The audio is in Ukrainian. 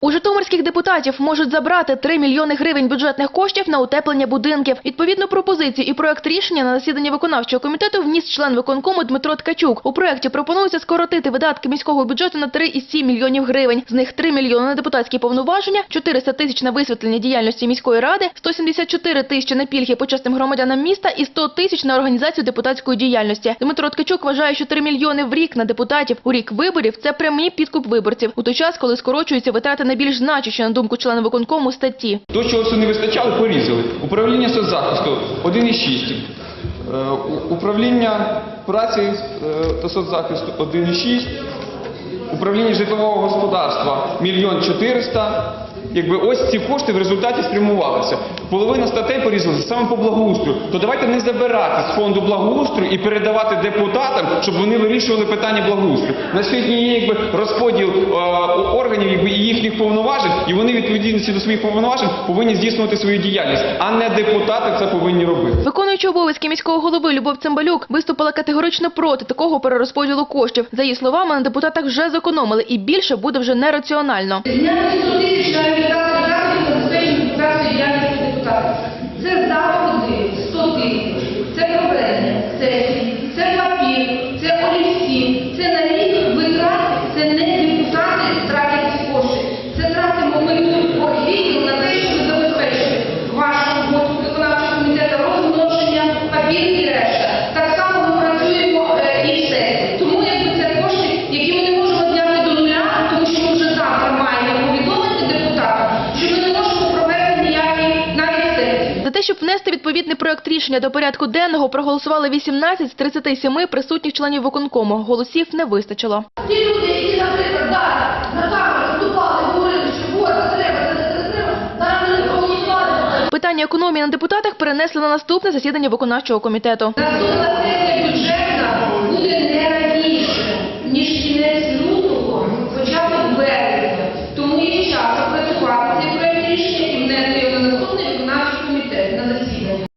У житомирських депутатів можуть забрати 3 мільйони гривень бюджетних коштів на утеплення будинків. Відповідну пропозицію і проект рішення на засіданні виконавчого комітету вніс член виконкому Дмитро Ткачук. У проекті пропонується скоротити видатки міського бюджету на 3,7 мільйонів гривень. З них 3 мільйони на депутатські повноваження, 400 тисяч на висвітлення діяльності міської ради, 174 тисячі на пільги почесним громадянам міста і 100 тисяч на організацію депутатської діяльності. Дмитро Ткачук вважає, що 3 мільйони в рік на депутатів у рік виборів це прямий підкуп виборців у той час, коли скорочуються витрати найбільш значущі, на думку члена виконкому статті. То, чого все не вистачало, порізали. Управління соцзахисту 1,6. Е, Управління праці е, та соцзахисту 1,6. Управління житлового господарства мільйон 400. Якби ось ці кошти в результаті спрямувалися. Половина статей порізалася саме по благоустрою. То давайте не забирати з фонду благоустрою і передавати депутатам, щоб вони вирішували питання благоустрою. На сьогодні є якби розподіл е, органів якби, і їхніх повноважень, і вони відповідності до своїх повноважень повинні здійснювати свою діяльність, а не депутати це повинні робити. Виконуючи обов'язки міського голови Любов Цимбалюк виступила категорично проти такого перерозподілу коштів. За її словами, на депутатах вже зекономили і більше буде вже нераціонально. Зняти 100 тисяч на реалізацію заходів забезпечення депутатської діяльності депутатів. Це заходи 100 тисяч, це проведення сесії, це папір, це олівці, це на рік витрати, це не депутати тратять ці кошти. Це тратимо ми тут оргвідділ на те, щоб забезпечити вашу роботу виконавчого комітету, розмноження, папір і решта. Так само ми працюємо е, і все. Тому якби це кошти, які ми не можемо зняти до нуля, тому що ми вже завтра маємо повідомити депутатам, що ми не можемо провести ніякі навіть сесії. За те, щоб внести відповідний проект рішення до порядку денного, проголосували 18 з 37 присутніх членів виконкому. Голосів не вистачило. Ті люди, Питання економії на депутатах перенесли на наступне засідання виконавчого комітету. Бюджетна буде не